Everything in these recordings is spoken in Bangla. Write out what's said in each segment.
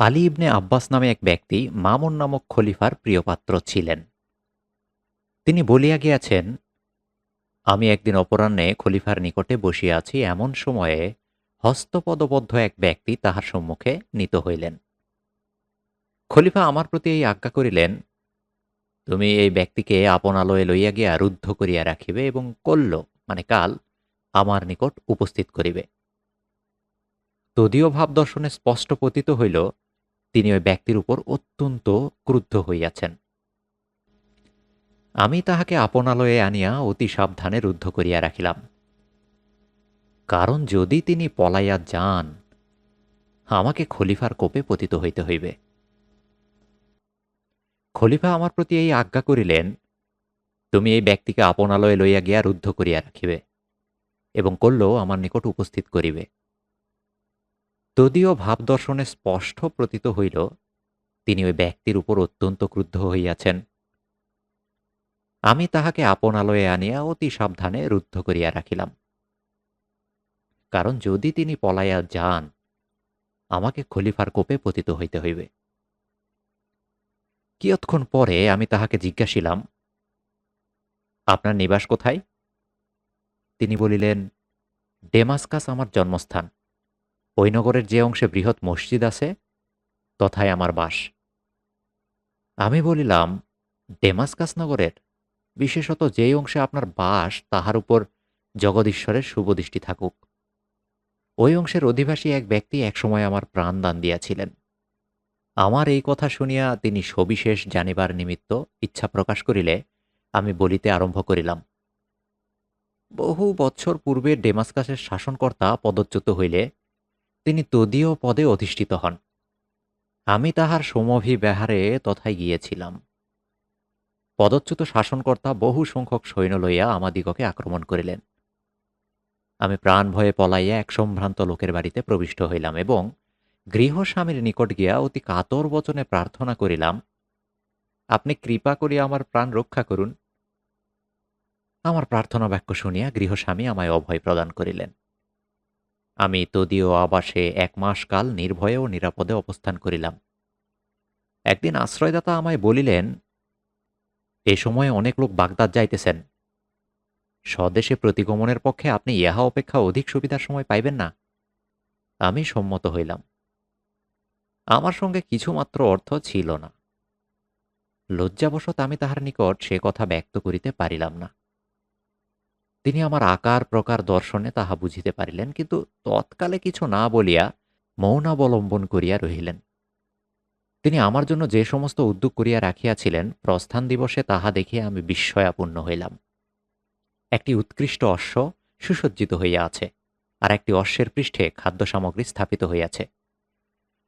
আলী ইবনে আব্বাস নামে এক ব্যক্তি মামুন নামক খলিফার প্রিয়পাত্র ছিলেন। তিনি বলিয়া গিয়াছেন, আমি একদিন অপরাহ্নে খলিফার নিকটে বসিয়া আছি, এমন সময়ে হস্তপদবদ্ধ এক ব্যক্তি তাহার সম্মুখে নিত হইলেন। খলিফা আমার প্রতি এই আজ্ঞা করিলেন, তুমি এই ব্যক্তিকে আপন আলোয় লইয়া গিয়া রুদ্ধ করিয়া রাখিবে এবং কল্য মানে কাল, আমার নিকট উপস্থিত করিবে। তদীয় ভাব দর্শনে স্পষ্ট পতিত হইল তিনি ওই ব্যক্তির উপর অত্যন্ত ক্রুদ্ধ হইয়াছেন। আমি তাহাকে আপনালয়ে আনিয়া অতি সাবধানে রুদ্ধ করিয়া রাখিলাম। কারণ যদি তিনি পলাইয়া যান, আমাকে খলিফার কোপে পতিত হইতে হইবে। খলিফা আমার প্রতি এই আজ্ঞা করিলেন, তুমি এই ব্যক্তিকে আপনালয়ে লইয়া গিয়া রুদ্ধ করিয়া রাখিবে এবং করল আমার নিকট উপস্থিত করিবে। তদীয় ভাবদর্শনে স্পষ্ট প্রতীত হইল, তিনি ওই ব্যক্তির উপর অত্যন্ত ক্রুদ্ধ হইয়াছেন। আমি তাহাকে আপন আপনালয়ে আনিয়া অতি সাবধানে রুদ্ধ করিয়া রাখিলাম। কারণ যদি তিনি পলাইয়া যান, আমাকে খলিফার কোপে পতিত হইতে হইবে। কিয়ৎক্ষণ পরে আমি তাহাকে জিজ্ঞাসিলাম, আপনার নিবাস কোথায়? তিনি বলিলেন, ডেমাসকাস আমার জন্মস্থান। ওই নগরের যে অংশে বৃহৎ মসজিদ আছে, তথায় আমার বাস। আমি বলিলাম, ডেমাসকাস নগরের, বিশেষত যেই অংশে আপনার বাস, তাহার উপর জগদীশ্বরের শুভদৃষ্টি থাকুক। ওই অংশের অধিবাসী এক ব্যক্তি একসময় আমার প্রাণ দান দিয়াছিলেন। আমার এই কথা শুনিয়া তিনি সবিশেষ জানিবার নিমিত্ত ইচ্ছা প্রকাশ করিলে আমি বলিতে আরম্ভ করিলাম, বহু বৎসর পূর্বে ডেমাসকাসের শাসনকর্তা পদচ্যুত হইলে তিনি তদীয় পদে অধিষ্ঠিত হন। আমি তাহার সমভিব্যাহারে তথায় গিয়েছিলাম। পদচ্যুত শাসনকর্তা বহু সংখ্যক সৈন্য লইয়া আমাদিগকে আক্রমণ করিলেন। আমি প্রাণ ভয়ে পলাইয়া এক সম্ভ্রান্ত লোকের বাড়িতে প্রবিষ্ট হইলাম এবং গৃহস্বামীর নিকট গিয়া অতি কাতর বচনে প্রার্থনা করিলাম, আপনি কৃপা করিয়া আমার প্রাণ রক্ষা করুন। আমার প্রার্থনা বাক্য শুনিয়া গৃহস্বামী আমায় অভয় প্রদান করিলেন। আমি তদীয় আবাসে এক মাস কাল নির্ভয়ে ও নিরাপদে অবস্থান করিলাম। একদিন আশ্রয়দাতা আমায় বলিলেন, এ সময়ে অনেক লোক বাগদাদ যাইতেছেন। স্বদেশে প্রতিগমনের পক্ষে আপনি ইহা অপেক্ষা অধিক সুবিধার সময় পাইবেন না। আমি সম্মত হইলাম। আমার সঙ্গে কিছুমাত্র অর্থ ছিল না। লজ্জাবশত আমি তাহার নিকট সে কথা ব্যক্ত করিতে পারিলাম না। তিনি আমার আকার, প্রকার দর্শনে তাহা বুঝিতে পারিলেন, কিন্তু তৎকালে কিছু না বলিয়া মৌনাবলম্বন করিয়া রহিলেন। তিনি আমার জন্য যে সমস্ত উদ্যোগ করিয়া রাখিয়াছিলেন, প্রস্থান দিবসে তাহা দেখিয়া আমি বিস্ময়াপূর্ণ হইলাম। একটি উৎকৃষ্ট অশ্ব সুসজ্জিত হইয়া আছে, আর একটি অশ্বের পৃষ্ঠে খাদ্য সামগ্রী স্থাপিত হইয়াছে।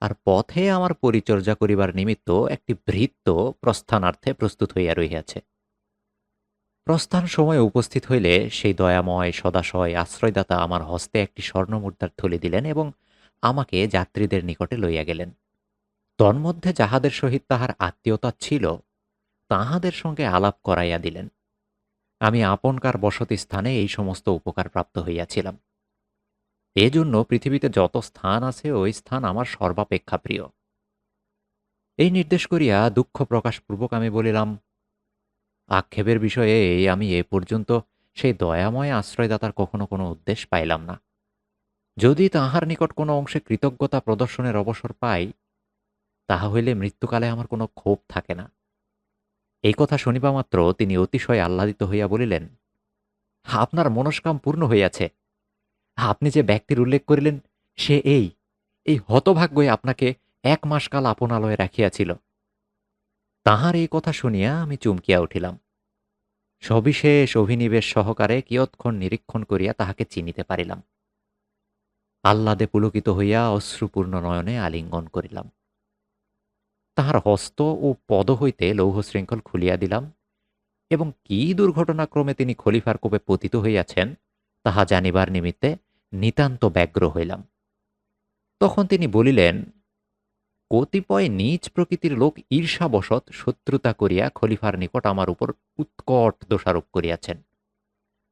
আর পথে আমার পরিচর্যা করিবার নিমিত্ত একটি ভৃত্য প্রস্থানার্থে প্রস্তুত হইয়া রহিয়াছে। প্রস্থান সময় উপস্থিত হইলে সেই দয়াময়, সদাশয়, আশ্রয়দাতা আমার হস্তে একটি স্বর্ণমুদ্রার থলি দিলেন এবং আমাকে যাত্রীদের নিকটে লইয়া গেলেন। তন্মধ্যে যাহাদের সহিত তাহার আত্মীয়তা ছিল, তাহাদের সঙ্গে আলাপ করাইয়া দিলেন। আমি আপনকার বসতি স্থানে এই সমস্ত উপকার প্রাপ্ত হইয়াছিলাম। এজন্য পৃথিবীতে যত স্থান আছে, ওই স্থান আমার সর্বাপেক্ষা প্রিয়। এই নির্দেশ করিয়া দুঃখ প্রকাশপূর্বক আমি বলিলাম আক্ষেপের বিষয়ে আমি এ পর্যন্ত সেই দয়াময় আশ্রয়দাতার কখনো কোনো উদ্দেশ্য পাইলাম না। যদি তাহার নিকট কোনো অংশে কৃতজ্ঞতা প্রদর্শনের অবসর পাই, তাহা হইলে মৃত্যুকালে আমার কোনো ক্ষোভ থাকে না। এই কথা শুনিবা মাত্র তিনি অতিশয় আহ্লাদিত হইয়া বলিলেন, আপনার মনস্কাম পূর্ণ হইয়াছে। আপনি যে ব্যক্তির উল্লেখ করিলেন, সে এই এই হতভাগ্যই আপনাকে এক মাস কাল আপনালয়ে রাখিয়াছিল। তাহার এই কথা শুনিয়া আমি চুমকিয়া উঠিলাম। সবিশেষ অভিনিবেশ সহকারে কিয়ৎক্ষণ নিরীক্ষণ করিয়া তাহাকে চিনিতে পারিলাম। আহ্লাদে পুলকিত হইয়া অশ্রুপূর্ণ নয়নে আলিঙ্গন করিলাম। তাহার হস্ত ও পদ হইতে লৌহ শৃঙ্খল খুলিয়া দিলাম এবং কি দুর্ঘটনাক্রমে তিনি খলিফার কোপে পতিত হইয়াছেন তাহা জানিবার নিমিত্তে নিতান্ত ব্যগ্র হইলাম। তখন তিনি বলিলেন কতিপয় নিজ প্রকৃতির লোক ঈর্ষাবশত শত্রুতা করিয়া খলিফার নিকট আমার উপর উৎকট দোষারোপ করিয়াছেন।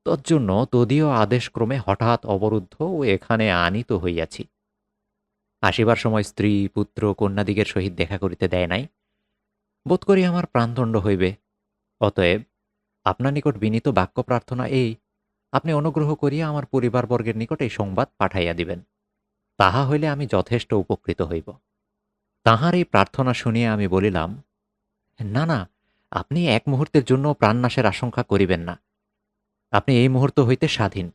তজ্জন্য তদীয় আদেশক্রমে হঠাৎ অবরুদ্ধ ও এখানে আনিত হইয়াছি। আসিবার সময় স্ত্রী, পুত্র, কন্যাদিগের সহিত দেখা করিতে দেয় নাই। বোধ করি আমার প্রাণদণ্ড হইবে। অতএব আপনার নিকট বিনীত বাক্য প্রার্থনা এই, আপনি অনুগ্রহ করিয়া আমার পরিবারবর্গের নিকট এই সংবাদ পাঠাইয়া দিবেন। তাহা হইলে আমি যথেষ্ট উপকৃত হইব। তাহার এই প্রার্থনা শুনিয়া আমি বলিলাম, না না, আপনি এক মুহূর্তের জন্য প্রাণনাশের আশঙ্কা করিবেন না। আপনি এই মুহূর্ত হইতে স্বাধীন।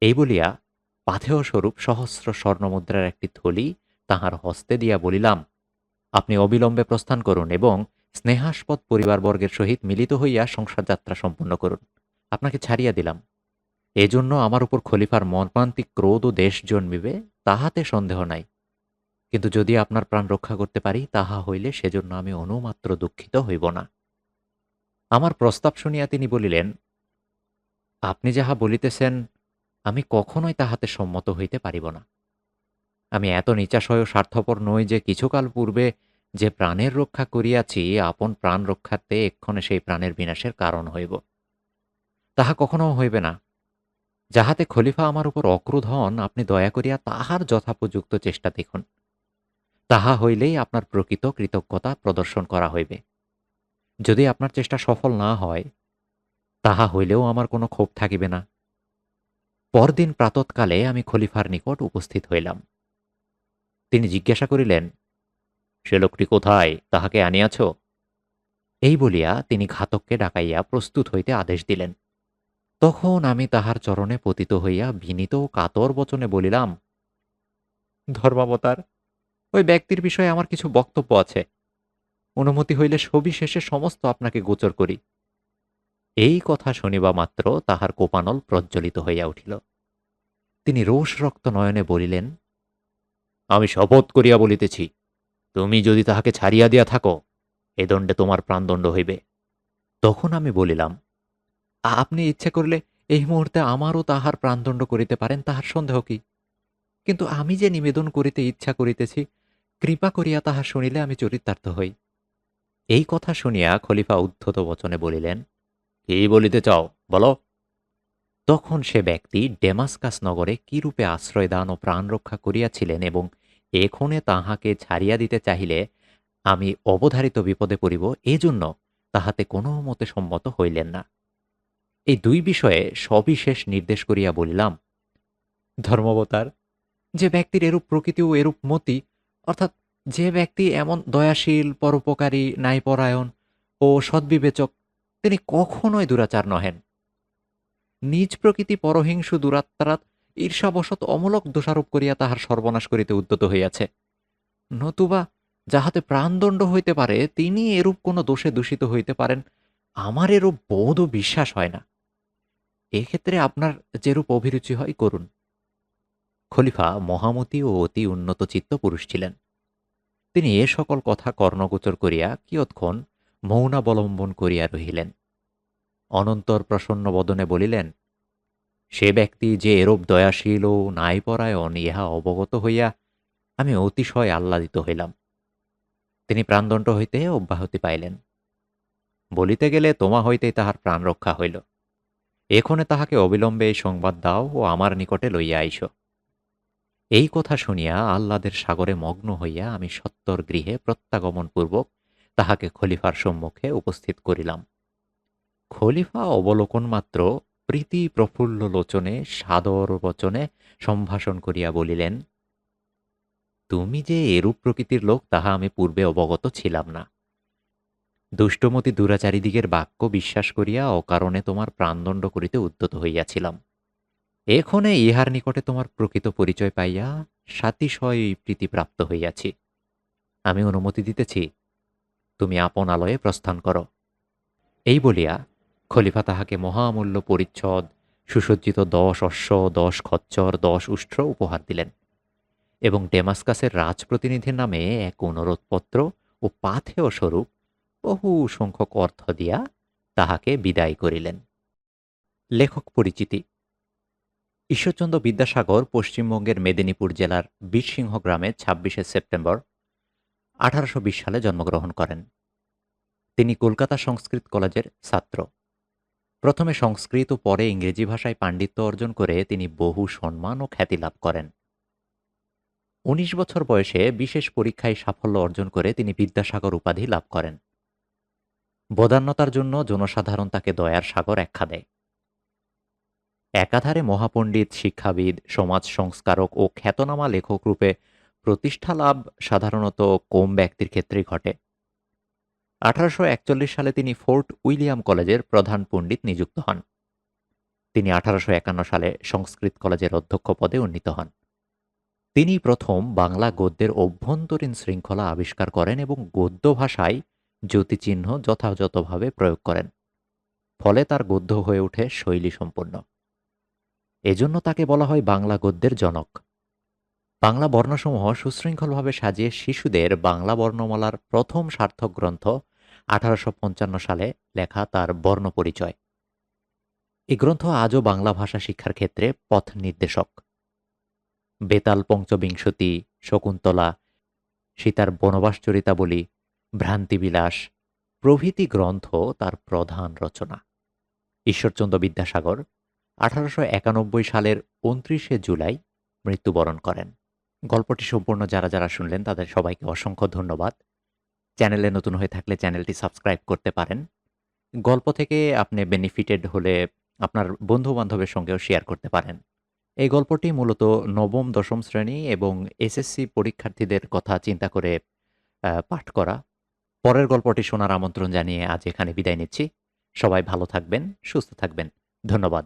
এই বলিয়া পাথেয় স্বরূপ সহস্র স্বর্ণমুদ্রার একটি থলি তাহার হস্তে দিয়া বলিলাম, আপনি অবিলম্বে প্রস্থান করুন এবং স্নেহাস্পদ পরিবারবর্গের সহিত মিলিত হইয়া সংসার যাত্রা সম্পূর্ণ করুন। আপনাকে ছাড়িয়া দিলাম। এজন্য আমার উপর খলিফার মর্মান্তিক ক্রোধ ও দেশ জন্মিবে, তাহাতে সন্দেহ নাই। কিন্তু যদি আপনার প্রাণ রক্ষা করতে পারি, তাহা হইলে সেজন্য আমি অনুমাত্র দুঃখিত হইব না। আমার প্রস্তাব শুনিয়া তিনি বলিলেন, আপনি যাহা বলিতেছেন, আমি কখনোই তাহাতে সম্মত হইতে পারিব না। আমি এত নিচাশয় স্বার্থপর নই যে কিছুকাল পূর্বে যে প্রাণের রক্ষা করিয়াছি, আপন প্রাণ রক্ষার্থে এক্ষণে সেই প্রাণের বিনাশের কারণ হইব। তাহা কখনো হইবে না। যাহাতে খলিফা আমার উপর অক্রোধ হন, আপনি দয়া করিয়া তাহার যথাপযুক্ত চেষ্টা দেখুন। তাহা হইলেই আপনার প্রকৃত কৃতজ্ঞতা প্রদর্শন করা হইবে। যদি আপনার চেষ্টা সফল না হয়, তাহা হইলেও আমার কোনো ক্ষোভ থাকিবে না। পরদিন প্রাতৎকালে আমি খলিফার নিকট উপস্থিত হইলাম। তিনি জিজ্ঞাসা করিলেন, সে লোকটি কোথায়? তাহাকে আনিয়াছ? এই বলিয়া তিনি ঘাতককে ডাকাইয়া প্রস্তুত হইতে আদেশ দিলেন। তখন আমি তাহার চরণে পতিত হইয়া বিনীত ও কাতর বচনে বলিলাম, ধর্মাবতার ওই ব্যক্তির বিষয়ে আমার কিছু বক্তব্য আছে। অনুমতি হইলে সবিশেষে সমস্ত আপনাকে গোচর করি। এই কথা শুনিবা মাত্র তাহার কোপানল প্রজ্বলিত হইয়া উঠিল। তিনি রোষ রক্ত নয়নে বলিলেন, আমি শপথ করিয়া বলিতেছি, তুমি যদি তাহাকে ছাড়িয়া দিয়া থাকো, এ দণ্ডে তোমার প্রাণদণ্ড হইবে। তখন আমি বলিলাম আপনি ইচ্ছে করলে এই মুহূর্তে আমারও তাহার প্রাণদণ্ড করিতে পারেন, তাহার সন্দেহ কি? কিন্তু আমি যে নিবেদন করিতে ইচ্ছা করিতেছি কৃপা করিয়া তাহা শুনিলে আমি চরিতার্থ হই। এই কথা শুনিয়া খলিফা উদ্ধত বচনে বলিলেন, কি বলিতে চাও, বলো? তখন সে ব্যক্তি ডেমাসকাস নগরে কিরূপে আশ্রয়দান ও প্রাণ রক্ষা করিয়াছিলেন এবং এখনে তাহাকে ছাড়িয়া দিতে চাহিলে আমি অবধারিত বিপদে পড়িব, এজন্য তাহাতে কোনো মতে সম্মত হইলেন না। এই দুই বিষয়ে সবিশেষ নির্দেশ করিয়া বলিলাম, ধর্মবতার, যে ব্যক্তির এরূপ প্রকৃতি ও এরূপ মতি অর্থাৎ যে ব্যক্তি এমন দয়াশীল, পরোপকারী, ন্যায়পরায়ণ ও সদ্বিবেচক, তিনি কখনোই দুরাচার নহেন। নিজ প্রকৃতি পরহিংসু দুরাত্মারাত ঈর্ষাবশত অমূলক দোষারোপ করিয়া তাহার সর্বনাশ করিতে উদ্যত হইয়াছে। নতুবা যাহাতে প্রাণদণ্ড হইতে পারে, তিনি এরূপ কোনো দোষে দূষিত হইতে পারেন, আমার এরূপ বোধ ও বিশ্বাস হয় না। এক্ষেত্রে আপনার যেরূপ অভিরুচি হয়, করুন। খলিফা মহামতি ও অতি উন্নত চিত্ত পুরুষ ছিলেন। তিনি এ সকল কথা কর্ণগোচর করিয়া কিয়ৎক্ষণ মৌনাবলম্বন করিয়া রহিলেন। অনন্তর প্রসন্ন বদনে বলিলেন, সে ব্যক্তি যে এরূপ দয়াশীল ও ন্যায়পরায়ণ, ইহা অবগত হইয়া আমি অতিশয় আহ্লাদিত হইলাম। তিনি প্রাণদণ্ড হইতে অব্যাহতি পাইলেন। বলিতে গেলে তোমা হইতেই তাহার প্রাণ রক্ষা হইল। এখনে তাহাকে অবিলম্বে সংবাদ দাও ও আমার নিকটে লইয়া আইস। এই কথা শুনিয়া আহ্লাদের সাগরে মগ্ন হইয়া আমি সত্তর গৃহে প্রত্যাগমনপূর্বক তাহাকে খলিফার সম্মুখে উপস্থিত করিলাম। খলিফা অবলোকন মাত্র প্রীতি প্রফুল্ল লোচনে সাদর বচনে সম্ভাষণ করিয়া বলিলেন, তুমি যে এরূপ প্রকৃতির লোক তাহা আমি পূর্বে অবগত ছিলাম না। দুষ্টমতি দুরাচারীদিগের বাক্য বিশ্বাস করিয়া অকারণে তোমার প্রাণদণ্ড করিতে উদ্যত হইয়াছিলাম। এখনে ইহার নিকটে তোমার প্রকৃত পরিচয় পাইয়া সাতিশয় প্রীতিপ্রাপ্ত হইয়াছি। আমি অনুমতি দিতেছি, তুমি আপন আলয়ে প্রস্থান করো। এই বলিয়া খলিফা তাহাকে মহামূল্য পরিচ্ছদ, সুসজ্জিত দশ অশ্ব, দশ খচ্চর, দশ উষ্ট্র উপহার দিলেন এবং ডেমাসকাসের রাজপ্রতিনিধির নামে এক অনুরোধপত্র ও পাথেয় স্বরূপ বহু সংখ্যক অর্থ দিয়া তাহাকে বিদায় করিলেন। লেখক পরিচিতি ঈশ্বরচন্দ্র বিদ্যাসাগর পশ্চিমবঙ্গের মেদিনীপুর জেলার বীরসিংহ গ্রামে ছাব্বিশে সেপ্টেম্বর আঠারোশো বিশ সালে জন্মগ্রহণ করেন। তিনি কলকাতা সংস্কৃত কলেজের ছাত্র। প্রথমে সংস্কৃত ও পরে ইংরেজি ভাষায় পাণ্ডিত্য অর্জন করে তিনি বহু সম্মান ও খ্যাতি লাভ করেন। উনিশ বছর বয়সে বিশেষ পরীক্ষায় সাফল্য অর্জন করে তিনি বিদ্যাসাগর উপাধি লাভ করেন। বদান্যতার জন্য জনসাধারণ তাকে দয়ার সাগর একখা দেয় একাধারে মহাপণ্ডিত, শিক্ষাবিদ সমাজ সংস্কারক ও খ্যাতনামা লেখক রূপে প্রতিষ্ঠা লাভ সাধারণত কম ব্যক্তির ক্ষেত্রেই ঘটে। আঠারোশো একচল্লিশ সালে তিনি ফোর্ট উইলিয়াম কলেজের প্রধান পণ্ডিত নিযুক্ত হন। তিনি আঠারোশো একান্ন সালে সংস্কৃত কলেজের অধ্যক্ষ পদে উন্নীত হন। তিনি প্রথম বাংলা গদ্যের অভ্যন্তরীণ শৃঙ্খলা আবিষ্কার করেন এবং গদ্য ভাষায় জ্যোতিচিহ্ন যথাযথভাবে প্রয়োগ করেন। ফলে তার গদ্য হয়ে ওঠে শৈলী সম্পন্ন। এজন্য তাকে বলা হয় বাংলা গদ্যের জনক। বাংলা বর্ণসমূহ সুশৃঙ্খলভাবে সাজিয়ে শিশুদের বাংলা বর্ণমালার প্রথম সার্থক গ্রন্থ আঠারোশো পঞ্চান্ন সালে লেখা তার বর্ণ পরিচয় এই গ্রন্থ আজও বাংলা ভাষা শিক্ষার ক্ষেত্রে পথ নির্দেশক। বেতাল পঞ্চবিংশতি, শকুন্তলা, সীতার বনবাস বনবাসচরিতাবলী ভ্রান্তিবিলাস, প্রভৃতি গ্রন্থ তার প্রধান রচনা। ঈশ্বরচন্দ্র বিদ্যাসাগর আঠারোশো একানব্বই সালের উনত্রিশে জুলাই মৃত্যুবরণ করেন। গল্পটি সম্পূর্ণ যারা যারা শুনলেন তাদের সবাইকে অসংখ্য ধন্যবাদ। চ্যানেলে নতুন হয়ে থাকলে চ্যানেলটি সাবস্ক্রাইব করতে পারেন। গল্প থেকে আপনি বেনিফিটেড হলে আপনার বন্ধু বান্ধবের সঙ্গেও শেয়ার করতে পারেন। এই গল্পটি মূলত নবম, দশম শ্রেণি এবং এসএসসি পরীক্ষার্থীদের কথা চিন্তা করে পাঠ করা। পরের গল্পটি শোনার আমন্ত্রণ জানিয়ে আজ এখানে বিদায় নিচ্ছি। সবাই ভালো থাকবেন, সুস্থ থাকবেন। ধন্যবাদ।